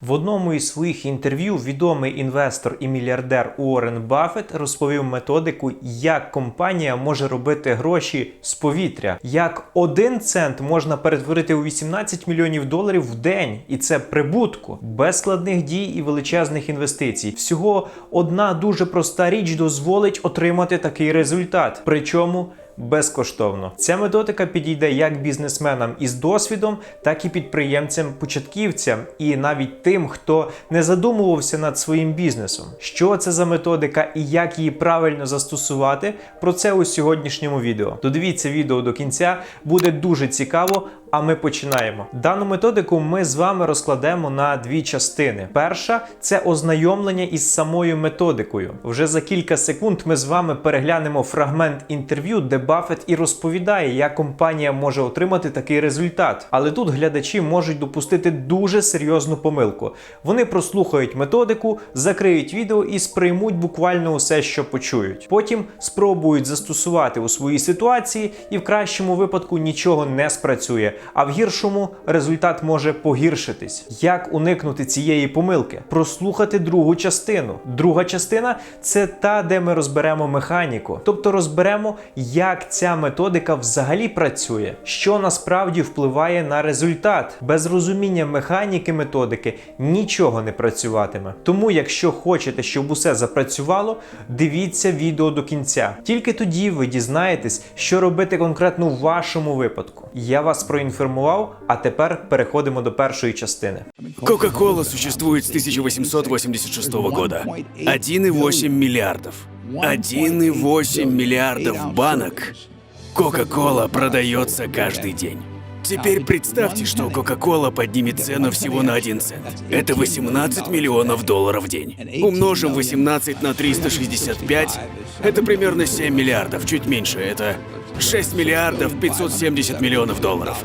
В одному із своїх інтерв'ю відомий інвестор і мільярдер Уоррен Баффет розповів методику, як компанія може робити гроші з повітря, як один цент можна перетворити у 18 мільйонів доларів в день, і це прибутку, без складних дій і величезних інвестицій. Всього одна дуже проста річ дозволить отримати такий результат. Причому безкоштовно. Ця методика підійде як бізнесменам із досвідом, так і підприємцям-початківцям, і навіть тим, хто не задумувався над своїм бізнесом. Що це за методика і як її правильно застосувати? Про це у сьогоднішньому відео. Додивіться відео до кінця, буде дуже цікаво. А ми починаємо. Дану методику ми з вами розкладемо на дві частини. Перша це ознайомлення із самою методикою. Вже за кілька секунд ми з вами переглянемо фрагмент інтерв'ю, де Баффет і розповідає, як компанія може отримати такий результат. Але тут глядачі можуть допустити дуже серйозну помилку. Вони прослухають методику, закриють відео і сприймуть буквально усе, що почують. Потім спробують застосувати у своїй ситуації, і в кращому випадку нічого не спрацює а в гіршому результат може погіршитись. Як уникнути цієї помилки? Прослухати другу частину. Друга частина це та, де ми розберемо механіку, тобто розберемо, як ця методика взагалі працює, що насправді впливає на результат. Без розуміння механіки методики нічого не працюватиме. Тому, якщо хочете, щоб усе запрацювало, дивіться відео до кінця. Тільки тоді ви дізнаєтесь, що робити конкретно в вашому випадку. Я вас проінформував, а тепер переходимо до першої частини. Кока-кола существует с 1886 года. 1,8 миллиардов. 1,8 миллиардов банок. Кока-кола продается каждый день. Теперь представьте, что Кока-Кола поднимет цену всего на 1 цент. Это 18 миллионов долларов в день. Умножим 18 на 365, это примерно 7 миллиардов, чуть меньше, это 6 миллиардов 570 миллионов долларов.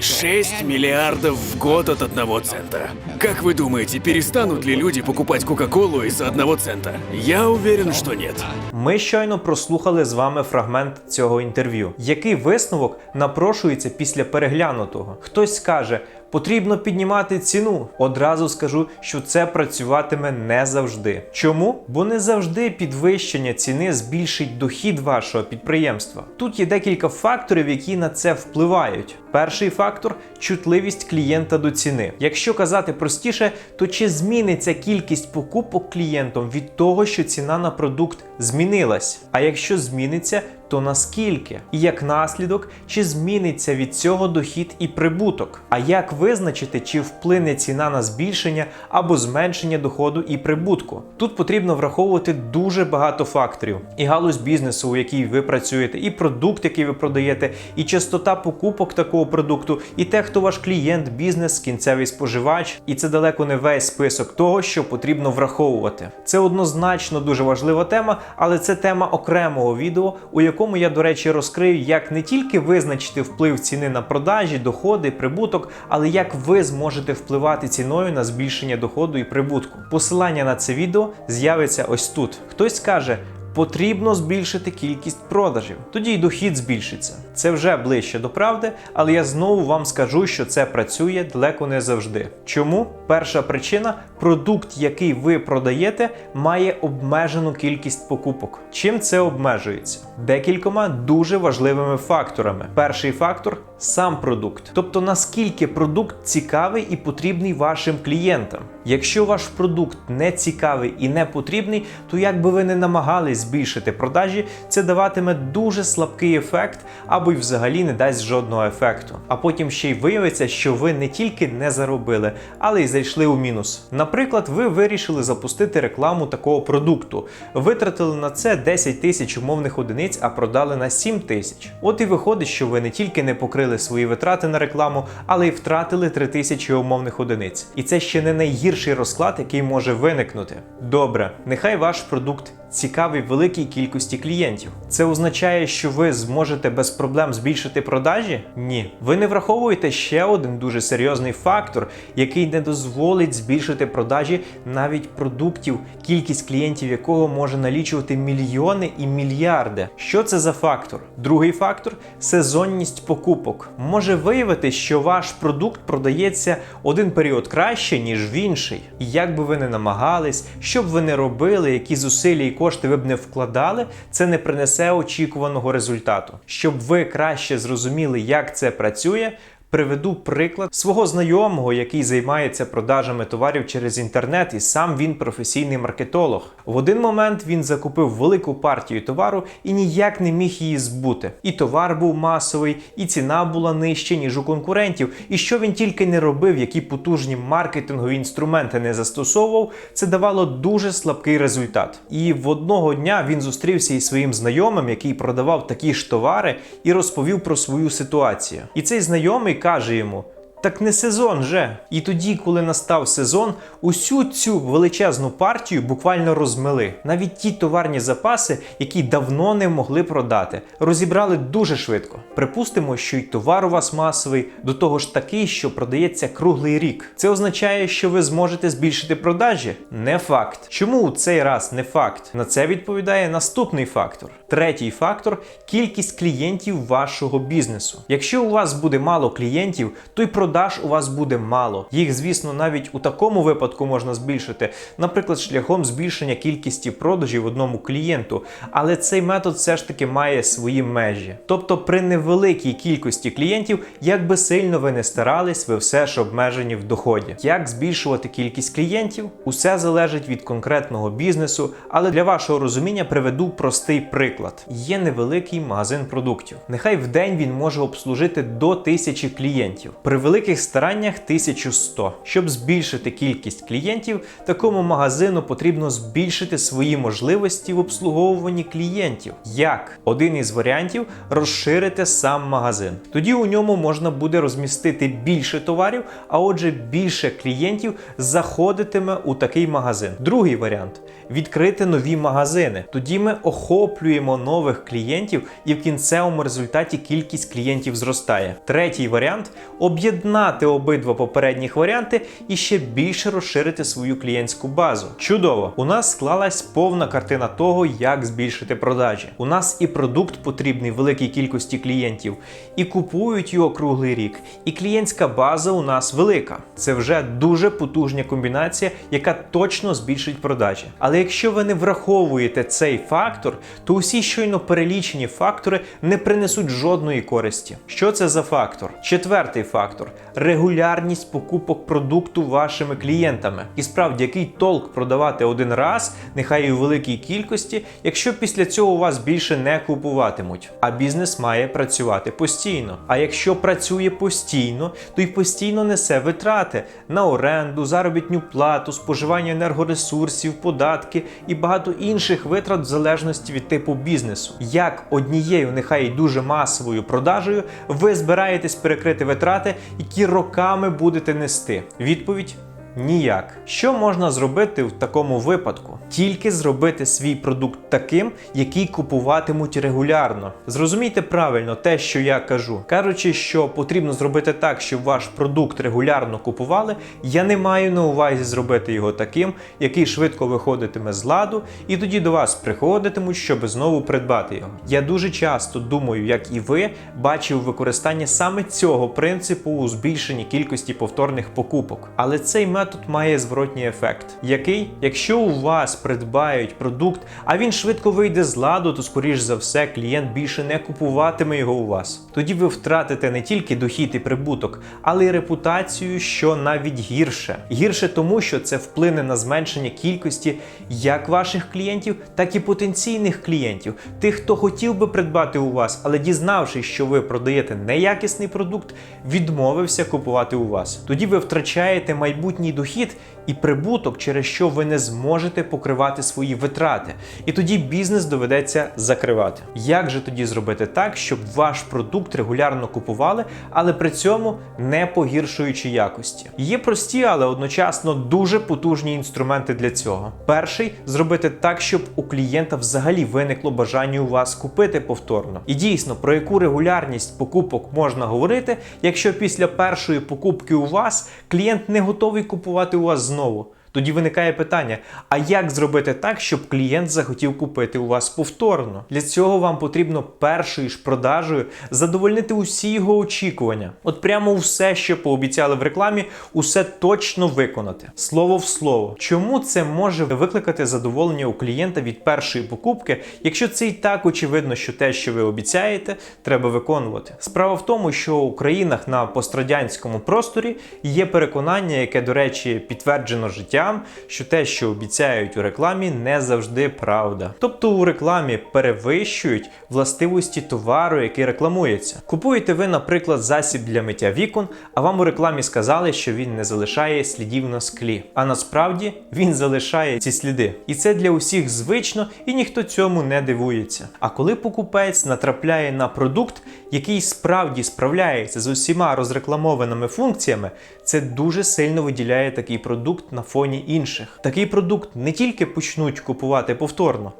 6 миллиардов в год от одного цента. Как вы думаете, перестанут ли люди покупать Кока-Колу из-за одного цента? Я уверен, что нет. Ми щойно прослухали з вами фрагмент цього інтерв'ю. Який висновок напрошується після переглянутого? Хтось скаже, потрібно піднімати ціну. Одразу скажу, що це працюватиме не завжди. Чому? Бо не завжди підвищення ціни збільшить дохід вашого підприємства. Тут є декілька факторів, які на це впливають. Перший фактор чутливість клієнта до ціни. Якщо казати простіше, то чи зміниться кількість покупок клієнтом від того, що ціна на продукт змінилась? А якщо зміниться, то наскільки? І як наслідок, чи зміниться від цього дохід і прибуток? А як визначити, чи вплине ціна на збільшення або зменшення доходу і прибутку? Тут потрібно враховувати дуже багато факторів: і галузь бізнесу, у якій ви працюєте, і продукт, який ви продаєте, і частота покупок такого продукту, і те, хто ваш клієнт, бізнес, кінцевий споживач. І це далеко не весь список того, що потрібно враховувати. Це однозначно дуже важлива тема, але це тема окремого відео, у якому я, до речі, розкрию, як не тільки визначити вплив ціни на продажі, доходи, прибуток, але як ви зможете впливати ціною на збільшення доходу і прибутку. Посилання на це відео з'явиться ось тут. Хтось скаже. Потрібно збільшити кількість продажів, тоді й дохід збільшиться. Це вже ближче до правди, але я знову вам скажу, що це працює далеко не завжди. Чому? Перша причина продукт, який ви продаєте, має обмежену кількість покупок. Чим це обмежується? Декількома дуже важливими факторами. Перший фактор сам продукт, тобто наскільки продукт цікавий і потрібний вашим клієнтам. Якщо ваш продукт не цікавий і не потрібний, то як би ви не намагались збільшити продажі, це даватиме дуже слабкий ефект або й взагалі не дасть жодного ефекту. А потім ще й виявиться, що ви не тільки не заробили, але й зайшли у мінус. Наприклад, ви вирішили запустити рекламу такого продукту, витратили на це 10 тисяч умовних одиниць, а продали на 7 тисяч. От і виходить, що ви не тільки не покрили свої витрати на рекламу, але й втратили 3 тисячі умовних одиниць. І це ще не найгірший розклад, який може виникнути. Добре, нехай ваш продукт цікавий великій кількості клієнтів. Це означає, що ви зможете без проблем збільшити продажі? Ні. Ви не враховуєте ще один дуже серйозний фактор, який не дозволить збільшити продажі навіть продуктів, кількість клієнтів якого може налічувати мільйони і мільярди. Що це за фактор? Другий фактор сезонність покупок. Може виявити, що ваш продукт продається один період краще, ніж в інший. І як би ви не намагались, що б ви не робили, які зусилля і кошти ви б не вкладали, це не принесе очікуваного результату. Щоб ви краще зрозуміли, як це працює. Приведу приклад свого знайомого, який займається продажами товарів через інтернет, і сам він професійний маркетолог. В один момент він закупив велику партію товару і ніяк не міг її збути. І товар був масовий, і ціна була нижча, ніж у конкурентів. І що він тільки не робив, які потужні маркетингові інструменти не застосовував, це давало дуже слабкий результат. І в одного дня він зустрівся із своїм знайомим, який продавав такі ж товари, і розповів про свою ситуацію. І цей знайомий каже йому. Так не сезон же. І тоді, коли настав сезон, усю цю величезну партію буквально розмили. Навіть ті товарні запаси, які давно не могли продати, розібрали дуже швидко. Припустимо, що й товар у вас масовий, до того ж такий, що продається круглий рік. Це означає, що ви зможете збільшити продажі? Не факт. Чому у цей раз не факт? На це відповідає наступний фактор. Третій фактор кількість клієнтів вашого бізнесу. Якщо у вас буде мало клієнтів, то й продаж у вас буде мало. Їх, звісно, навіть у такому випадку можна збільшити, наприклад, шляхом збільшення кількості продажів одному клієнту. Але цей метод все ж таки має свої межі. Тобто, при невеликій кількості клієнтів, як би сильно ви не старались, ви все ж обмежені в доході. Як збільшувати кількість клієнтів? Усе залежить від конкретного бізнесу, але для вашого розуміння приведу простий приклад: є невеликий магазин продуктів. Нехай в день він може обслужити до тисячі клієнтів. При великих стараннях 1100. Щоб збільшити кількість клієнтів, такому магазину потрібно збільшити свої можливості в обслуговуванні клієнтів. Як один із варіантів розширити сам магазин. Тоді у ньому можна буде розмістити більше товарів, а отже, більше клієнтів заходитиме у такий магазин. Другий варіант відкрити нові магазини. Тоді ми охоплюємо нових клієнтів, і в кінцевому результаті кількість клієнтів зростає. Третій варіант об'єднати обидва попередніх варіанти і ще більше розширити свою клієнтську базу. Чудово! У нас склалась повна картина того, як збільшити продажі. У нас і продукт потрібний великій кількості клієнтів, і купують його круглий рік, і клієнтська база у нас велика. Це вже дуже потужна комбінація, яка точно збільшить продажі. Але якщо ви не враховуєте цей фактор, то усі щойно перелічені фактори не принесуть жодної користі. Що це за фактор? Четвертий фактор регулярність покупок продукту вашими клієнтами. І справді, який толк продавати один раз, нехай і у великій кількості, якщо після цього у вас більше не купуватимуть. А бізнес має працювати постійно. А якщо працює постійно, то й постійно несе витрати на оренду, заробітню плату, споживання енергоресурсів, податки і багато інших витрат в залежності від типу бізнесу. Як однією, нехай і дуже масовою продажею, ви збираєтесь перекрити витрати, які роками будете нести? Відповідь. Ніяк. Що можна зробити в такому випадку? Тільки зробити свій продукт таким, який купуватимуть регулярно. Зрозумійте правильно те, що я кажу. Кажучи, що потрібно зробити так, щоб ваш продукт регулярно купували, я не маю на увазі зробити його таким, який швидко виходитиме з ладу, і тоді до вас приходитимуть, щоб знову придбати його. Я дуже часто думаю, як і ви, бачив використання саме цього принципу у збільшенні кількості повторних покупок. Але цей метод має зворотній ефект, який, якщо у вас придбають продукт, а він швидко вийде з ладу, то скоріш за все клієнт більше не купуватиме його у вас. Тоді ви втратите не тільки дохід і прибуток, але й репутацію, що навіть гірше. Гірше тому, що це вплине на зменшення кількості як ваших клієнтів, так і потенційних клієнтів, тих, хто хотів би придбати у вас, але дізнавшись, що ви продаєте неякісний продукт, відмовився купувати у вас. Тоді ви втрачаєте майбутній майбутній дохід і прибуток, через що ви не зможете покривати свої витрати, і тоді бізнес доведеться закривати. Як же тоді зробити так, щоб ваш продукт регулярно купували, але при цьому не погіршуючи якості? Є прості, але одночасно дуже потужні інструменти для цього. Перший зробити так, щоб у клієнта взагалі виникло бажання у вас купити повторно. І дійсно, про яку регулярність покупок можна говорити, якщо після першої покупки у вас клієнт не готовий купувати у вас знову. Тоді виникає питання: а як зробити так, щоб клієнт захотів купити у вас повторно? Для цього вам потрібно першою ж продажею задовольнити усі його очікування. От прямо все, що пообіцяли в рекламі, усе точно виконати. Слово в слово. Чому це може викликати задоволення у клієнта від першої покупки, якщо це і так очевидно, що те, що ви обіцяєте, треба виконувати? Справа в тому, що у країнах на пострадянському просторі є переконання, яке, до речі, підтверджено життям, що те, що обіцяють у рекламі, не завжди правда. Тобто у рекламі перевищують властивості товару, який рекламується. Купуєте ви, наприклад, засіб для миття вікон, а вам у рекламі сказали, що він не залишає слідів на склі. А насправді він залишає ці сліди. І це для усіх звично, і ніхто цьому не дивується. А коли покупець натрапляє на продукт, який справді справляється з усіма розрекламованими функціями, це дуже сильно виділяє такий продукт на фоні інших. Такий продукт не тільки почнуть купувати повторно.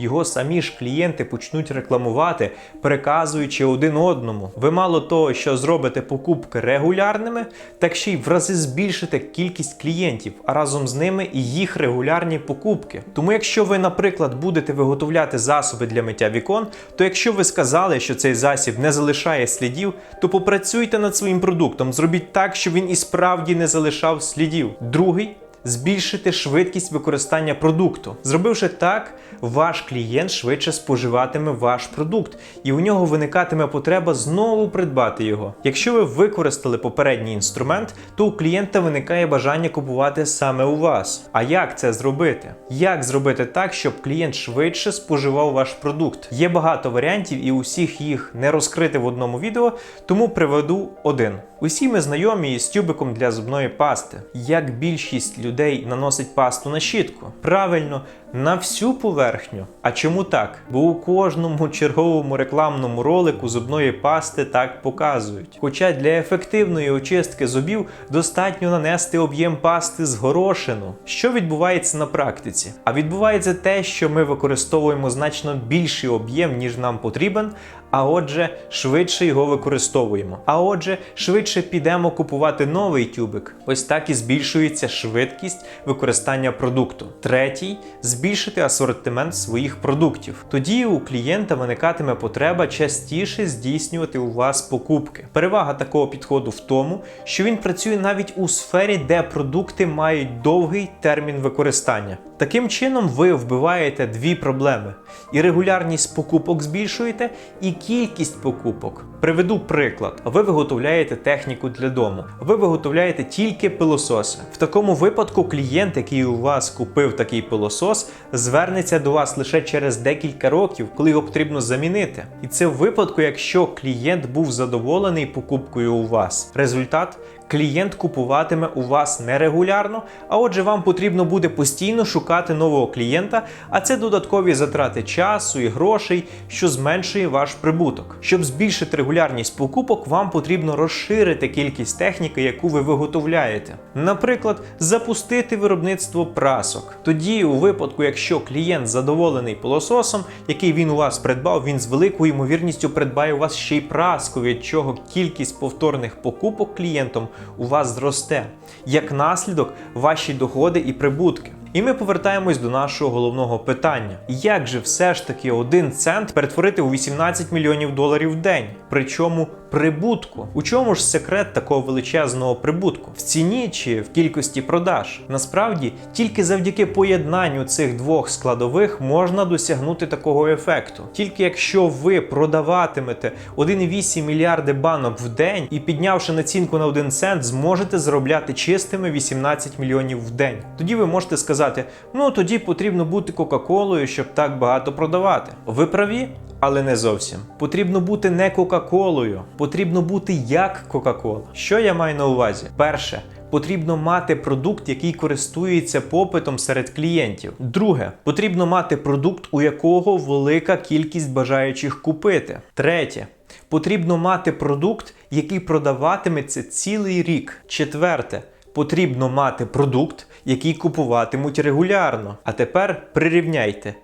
Його самі ж клієнти почнуть рекламувати, переказуючи один одному. Ви мало того, що зробите покупки регулярними, так ще й в рази збільшите кількість клієнтів, а разом з ними і їх регулярні покупки. Тому, якщо ви, наприклад, будете виготовляти засоби для миття вікон, то якщо ви сказали, що цей засіб не залишає слідів, то попрацюйте над своїм продуктом, зробіть так, щоб він і справді не залишав слідів. Другий збільшити швидкість використання продукту. Зробивши так, ваш клієнт швидше споживатиме ваш продукт, і у нього виникатиме потреба знову придбати його. Якщо ви використали попередній інструмент, то у клієнта виникає бажання купувати саме у вас. А як це зробити? Як зробити так, щоб клієнт швидше споживав ваш продукт? Є багато варіантів, і усіх їх не розкрити в одному відео, тому приведу один. Усі ми знайомі із тюбиком для зубної пасти. Як більшість людей наносить пасту на щітку? Правильно, на всю поверхню. А чому так? Бо у кожному черговому рекламному ролику зубної пасти так показують. Хоча для ефективної очистки зубів достатньо нанести об'єм пасти з горошину. Що відбувається на практиці? А відбувається те, що ми використовуємо значно більший об'єм, ніж нам потрібен, а отже, швидше його використовуємо. А отже, швидше підемо купувати новий тюбик. Ось так і збільшується швидкість використання продукту. Третій збільшити асортимент своїх продуктів. Тоді у клієнта виникатиме потреба частіше здійснювати у вас покупки. Перевага такого підходу в тому, що він працює навіть у сфері, де продукти мають довгий термін використання. Таким чином, ви вбиваєте дві проблеми: і регулярність покупок збільшуєте, і кількість покупок. Приведу приклад: ви виготовляєте техніку для дому, ви виготовляєте тільки пилососи. В такому випадку клієнт, який у вас купив такий пилосос, звернеться до вас лише через декілька років, коли його потрібно замінити. І це в випадку, якщо клієнт був задоволений покупкою у вас. Результат клієнт купуватиме у вас нерегулярно, а отже, вам потрібно буде постійно шукати нового клієнта, а це додаткові затрати часу і грошей, що зменшує ваш прибуток. Щоб збільшити регулярність покупок, вам потрібно розширити кількість техніки, яку ви виготовляєте. Наприклад, запустити виробництво прасок. Тоді, у випадку, якщо клієнт задоволений пилососом, який він у вас придбав, він з великою ймовірністю придбає у вас ще й праску, від чого кількість повторних покупок клієнтом у вас зросте. Як наслідок, ваші доходи і прибутки. І ми повертаємось до нашого головного питання: як же все ж таки один цент перетворити у 18 мільйонів доларів в день? Причому прибутку. У чому ж секрет такого величезного прибутку? В ціні чи в кількості продаж? Насправді, тільки завдяки поєднанню цих двох складових можна досягнути такого ефекту. Тільки якщо ви продаватимете 1,8 мільярди банок в день і піднявши націнку на 1 цент, зможете заробляти чистими 18 мільйонів в день. Тоді ви можете сказати: ну тоді потрібно бути Кока-Колою, щоб так багато продавати. Ви праві? Але не зовсім. Потрібно бути не Кока-Колою, потрібно бути як Кока-Кола. Що я маю на увазі? Перше, потрібно мати продукт, який користується попитом серед клієнтів. Друге, потрібно мати продукт, у якого велика кількість бажаючих купити. Третє. Потрібно мати продукт, який продаватиметься цілий рік. Четверте. Потрібно мати продукт, який купуватимуть регулярно. А тепер прирівняйте.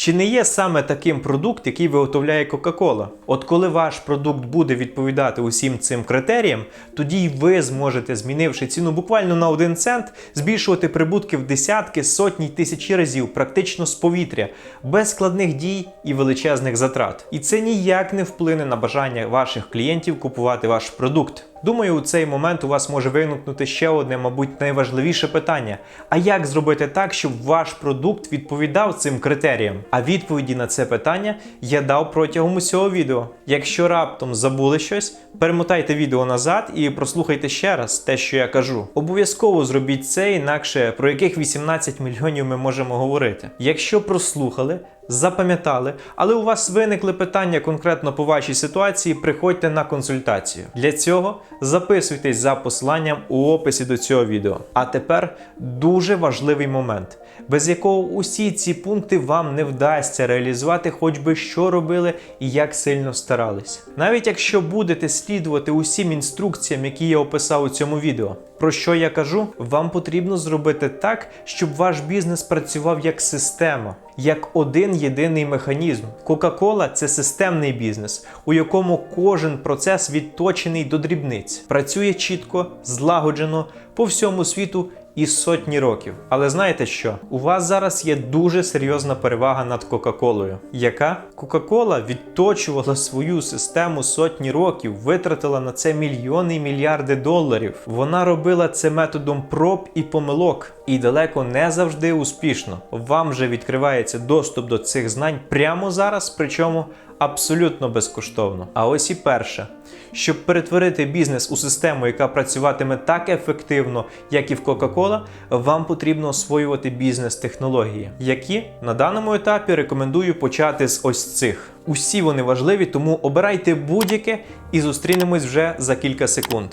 Чи не є саме таким продукт, який виготовляє Coca-Cola? От коли ваш продукт буде відповідати усім цим критеріям, тоді й ви зможете, змінивши ціну буквально на 1 цент, збільшувати прибутки в десятки, сотні й тисячі разів, практично з повітря, без складних дій і величезних затрат. І це ніяк не вплине на бажання ваших клієнтів купувати ваш продукт. Думаю, у цей момент у вас може виникнути ще одне, мабуть, найважливіше питання: а як зробити так, щоб ваш продукт відповідав цим критеріям? А відповіді на це питання я дав протягом усього відео. Якщо раптом забули щось, перемотайте відео назад і прослухайте ще раз те, що я кажу. Обов'язково зробіть це, інакше про яких 18 мільйонів ми можемо говорити. Якщо прослухали, запам'ятали, але у вас виникли питання конкретно по вашій ситуації, приходьте на консультацію. Для цього записуйтесь за посиланням у описі до цього відео. А тепер дуже важливий момент, без якого усі ці пункти вам не вдасться реалізувати, хоч би що робили і як сильно старались. Навіть якщо будете слідувати усім інструкціям, які я описав у цьому відео. Про що я кажу? Вам потрібно зробити так, щоб ваш бізнес працював як система, як один єдиний механізм. Coca-Cola – це системний бізнес, у якому кожен процес відточений до дрібниць, працює чітко, злагоджено по всьому світу і сотні років. Але знаєте що? У вас зараз є дуже серйозна перевага над Кока-Колою. Яка Кока-Кола відточувала свою систему сотні років, витратила на це мільйони і мільярди доларів. Вона робила це методом проб і помилок, і далеко не завжди успішно. Вам же відкривається доступ до цих знань прямо зараз, причому абсолютно безкоштовно. А ось і перше. Щоб перетворити бізнес у систему, яка працюватиме так ефективно, як і в Coca-Cola, вам потрібно освоювати бізнес-технології, які на даному етапі рекомендую почати з ось цих. Усі вони важливі, тому обирайте будь-яке і зустрінемось вже за кілька секунд.